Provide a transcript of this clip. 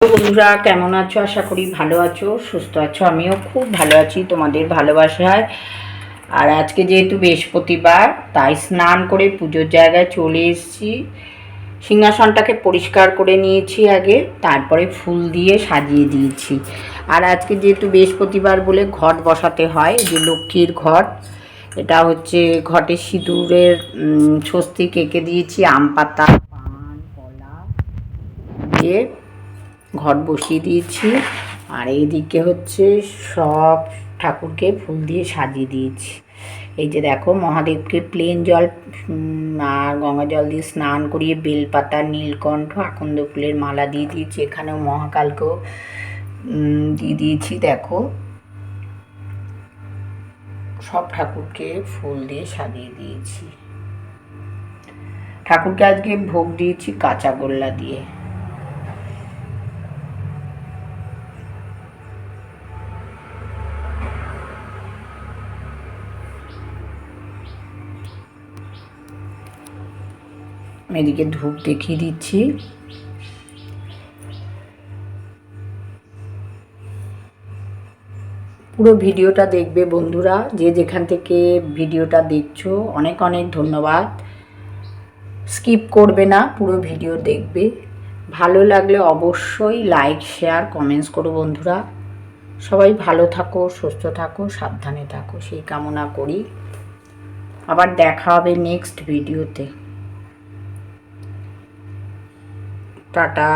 বন্ধুরা কেমন আছো? আশা করি ভালো আছো সুস্থ আছো। আমিও খুব ভালো আছি তোমাদের ভালোবাসায়। আর আজকে যেহেতু বৃহস্পতিবার তাই স্নান করে পুজোর জায়গায় চলে এসেছি। সিংহাসনটাকে পরিষ্কার করে নিয়েছি আগে তারপরে ফুল দিয়ে সাজিয়ে দিয়েছি। আর আজকে যেহেতু বৃহস্পতিবার বলে ঘট বসাতে হয় যে লক্ষ্মীর ঘট এটা হচ্ছে ঘটের সিঁদুরের উম, স্বস্তিক এঁকে দিয়েছি আম পাতা ঘট বসিয়ে দিয়েছি। আর এইদিকে হচ্ছে সব ঠাকুরকে ফুল দিয়ে সাজিয়ে দিয়েছি। এই যে দেখো, মহাদেবকে প্লেন জল আর গঙ্গা জল দিয়ে স্নান করিয়ে বেলপাতা, নীলকণ্ঠ, আকন্দ ফুলের মালা দিয়ে দিয়েছি। এখানেও মহাকালকেও দিয়ে দিয়েছি। দেখো, সব ঠাকুরকে ফুল দিয়ে সাজিয়ে দিয়েছি। ঠাকুরকে আজকে ভোগ দিয়েছি কাঁচা গোল্লা দিয়ে। এদিকে ধূপ দেখিয়ে দিচ্ছি। পুরো ভিডিওটা দেখবে বন্ধুরা, যে যেখান থেকে ভিডিওটা দেখছ, অনেক অনেক ধন্যবাদ। স্কিপ করবে না, পুরো ভিডিও দেখবে। ভালো লাগলে অবশ্যই লাইক, শেয়ার, কমেন্টস করো বন্ধুরা। সবাই ভালো থাকো, সুস্থ থাকো, সাবধানে থাকো, সেই কামনা করি। আবার দেখা হবে নেক্সট ভিডিওতে। টাটা।